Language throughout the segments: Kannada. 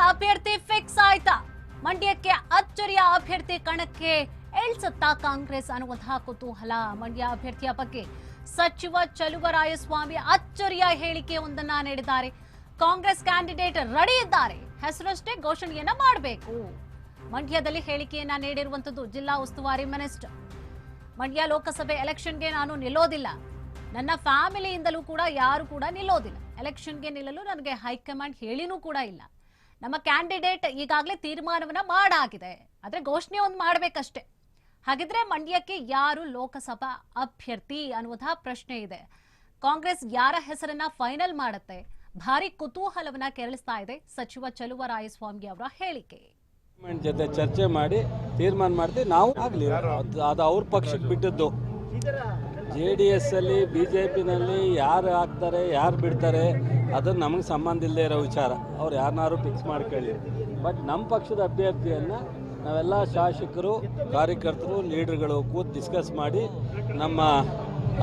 ಅಭ್ಯರ್ಥಿ ಫಿಕ್ಸ್ ಆಯ್ತಾ? ಮಂಡ್ಯಕ್ಕೆ ಅಚ್ಚರಿಯ ಅಭ್ಯರ್ಥಿ ಕಣಕ್ಕೆ ಎಳ್ಸುತ್ತಾ ಕಾಂಗ್ರೆಸ್ ಅನ್ನುವಂತಹ ಕುತೂಹಲ ಮಂಡ್ಯ ಅಭ್ಯರ್ಥಿಯ ಬಗ್ಗೆ. ಸಚಿವ ಚಲುವರಾಯಸ್ವಾಮಿ ಅಚ್ಚರಿಯ ಹೇಳಿಕೆ ಒಂದನ್ನ ನೀಡಿದ್ದಾರೆ. ಕಾಂಗ್ರೆಸ್ ಕ್ಯಾಂಡಿಡೇಟ್ ರೆಡಿ ಇದ್ದಾರೆ. ಹೆಸರಷ್ಟೇ ಘೋಷಣೆಯನ್ನ ಮಾಡಬೇಕು. ಮಂಡ್ಯದಲ್ಲಿ ಹೇಳಿಕೆಯನ್ನ ನೀಡಿರುವಂತದ್ದು ಜಿಲ್ಲಾ ಉಸ್ತುವಾರಿ ಮಿನಿಸ್ಟರ್. ಮಂಡ್ಯ ಲೋಕಸಭೆ ಎಲೆಕ್ಷನ್ಗೆ ನಾನು ನಿಲ್ಲೋದಿಲ್ಲ. ನನ್ನ ಫ್ಯಾಮಿಲಿಯಿಂದಲೂ ಕೂಡ ಯಾರು ಕೂಡ ನಿಲ್ಲೋದಿಲ್ಲ. ಎಲೆಕ್ಷನ್ಗೆ ನಿಲ್ಲಲು ನನಗೆ ಹೈಕಮಾಂಡ್ ಹೇಳಿನೂ ಕೂಡ ಇಲ್ಲ. ನಮ್ಮ ಕ್ಯಾಂಡಿಡೇಟ್ ಈಗಾಗಲೇ ತೀರ್ಮಾನವನ್ನ ಮಾಡಾಗಿದೆ. ಆದ್ರೆ ಘೋಷಣೆ ಒಂದು ಮಾಡ್ಬೇಕಷ್ಟೇ. ಹಾಗಿದ್ರೆ ಮಂಡ್ಯಕ್ಕೆ ಯಾರು ಲೋಕಸಭಾ ಅಭ್ಯರ್ಥಿ ಅನ್ನುವಂತಹ ಪ್ರಶ್ನೆ ಇದೆ. ಕಾಂಗ್ರೆಸ್ ಯಾರ ಹೆಸರನ್ನ ಫೈನಲ್ ಮಾಡುತ್ತೆ? ಭಾರಿ ಕುತೂಹಲವನ್ನ ಕೆರಳಿಸ್ತಾ ಇದೆ ಸಚಿವ ಚಲುವರಾಯಸ್ವಾಮಿ ಅವರ ಹೇಳಿಕೆ. ಜೊತೆ ಚರ್ಚೆ ಮಾಡಿ ತೀರ್ಮಾನ ಮಾಡ್ತೀವಿ. ನಾವು ಆಗ್ಲಿ ಅದು ಅವ್ರ ಪಕ್ಷಕ್ಕೆ ಬಿಟ್ಟದ್ದು. ಜೆ ಡಿ ಎಸ್ ಅಲ್ಲಿ ಬಿ ಜೆ ಯಾರು ಹಾಕ್ತಾರೆ, ಯಾರು ಬಿಡ್ತಾರೆ ಅದು ನಮಗೆ ಸಂಬಂಧ ಇಲ್ಲದೆ ಇರೋ ವಿಚಾರ. ಅವ್ರು ಯಾರನ್ನಾರು ಫಿಕ್ಸ್ ಮಾಡ್ಕೊಳ್ಳಿ. ಬಟ್ ನಮ್ಮ ಪಕ್ಷದ ಅಭ್ಯರ್ಥಿಯನ್ನು ನಾವೆಲ್ಲ ಶಾಸಕರು, ಕಾರ್ಯಕರ್ತರು, ಲೀಡರ್ಗಳು ಕೂತು ಡಿಸ್ಕಸ್ ಮಾಡಿ, ನಮ್ಮ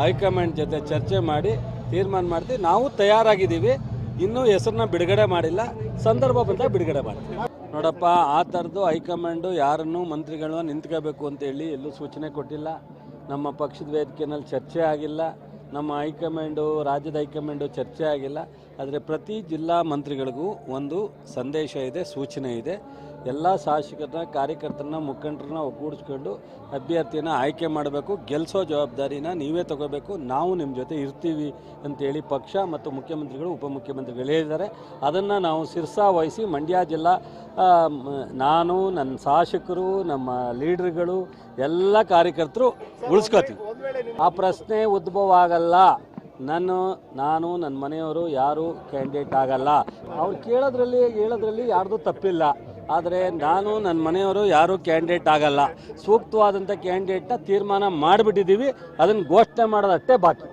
ಹೈಕಮಾಂಡ್ ಜೊತೆ ಚರ್ಚೆ ಮಾಡಿ ತೀರ್ಮಾನ ಮಾಡ್ತೀವಿ. ನಾವು ತಯಾರಾಗಿದ್ದೀವಿ. ಇನ್ನೂ ಹೆಸರನ್ನ ಬಿಡುಗಡೆ ಮಾಡಿಲ್ಲ. ಸಂದರ್ಭ ಬಂದಾಗ ಬಿಡುಗಡೆ ಮಾಡ್ತೀವಿ. ನೋಡಪ್ಪ, ಆ ಥರದ್ದು ಹೈಕಮಾಂಡು ಯಾರನ್ನು ಮಂತ್ರಿಗಳನ್ನ ನಿಂತ್ಕೋಬೇಕು ಅಂತೇಳಿ ಎಲ್ಲೂ ಸೂಚನೆ ಕೊಟ್ಟಿಲ್ಲ. ನಮ್ಮ ಪಕ್ಷದ ವೇದಿಕೆಯಲ್ಲಿ ಚರ್ಚೆ ಆಗಿಲ್ಲ, ನಮ್ಮ ಹೈಕಮಾಂಡು, ರಾಜ್ಯದ ಹೈಕಮಾಂಡು ಚರ್ಚೆ ಆಗಿಲ್ಲ. ಆದರೆ ಪ್ರತಿ ಜಿಲ್ಲಾ ಮಂತ್ರಿಗಳಿಗೂ ಒಂದು ಸಂದೇಶ ಇದೆ, ಸೂಚನೆ ಇದೆ. ಎಲ್ಲ ಶಾಸಕರನ್ನ, ಕಾರ್ಯಕರ್ತರನ್ನ, ಮುಖಂಡರನ್ನ ಒಗ್ಗೂಡಿಸ್ಕೊಂಡು ಅಭ್ಯರ್ಥಿಯನ್ನು ಆಯ್ಕೆ ಮಾಡಬೇಕು. ಗೆಲ್ಲಿಸೋ ಜವಾಬ್ದಾರಿನ ನೀವೇ ತಗೋಬೇಕು. ನಾವು ನಿಮ್ಮ ಜೊತೆ ಇರ್ತೀವಿ ಅಂತೇಳಿ ಪಕ್ಷ ಮತ್ತು ಮುಖ್ಯಮಂತ್ರಿಗಳು, ಉಪಮುಖ್ಯಮಂತ್ರಿಗಳು ಹೇಳಿದ್ದಾರೆ. ಅದನ್ನು ನಾವು ಶಿರ್ಸಾ ವಹಿಸಿ ಮಂಡ್ಯ ಜಿಲ್ಲಾ ನಾನು ನನ್ನ ಶಾಸಕರು, ನಮ್ಮ ಲೀಡ್ರ್ಗಳು, ಎಲ್ಲ ಕಾರ್ಯಕರ್ತರು ಉಳಿಸ್ಕೋತೀವಿ. ಆ ಪ್ರಶ್ನೆ ಉದ್ಭವ ಆಗಲ್ಲ. ನನ್ನ ನಾನು ನನ್ನ ಮನೆಯವರು ಯಾರು ಕ್ಯಾಂಡಿಡೇಟ್ ಆಗಲ್ಲ. ಅವ್ರು ಕೇಳೋದ್ರಲ್ಲಿ, ಹೇಳೋದ್ರಲ್ಲಿ ಯಾರ್ದು ತಪ್ಪಿಲ್ಲ. ಆದರೆ ನಾನು ನನ್ನ ಮನೆಯವರು ಯಾರೂ ಕ್ಯಾಂಡಿಡೇಟ್ ಆಗಲ್ಲ ಸೂಕ್ತವಾದಂಥ ಕ್ಯಾಂಡಿಡೇಟ್ನ ತೀರ್ಮಾನ ಮಾಡಿಬಿಟ್ಟಿದ್ದೀವಿ ಅದನ್ನು ಘೋಷಣೆ ಮಾಡೋದಷ್ಟೇ ಬಾಕಿ.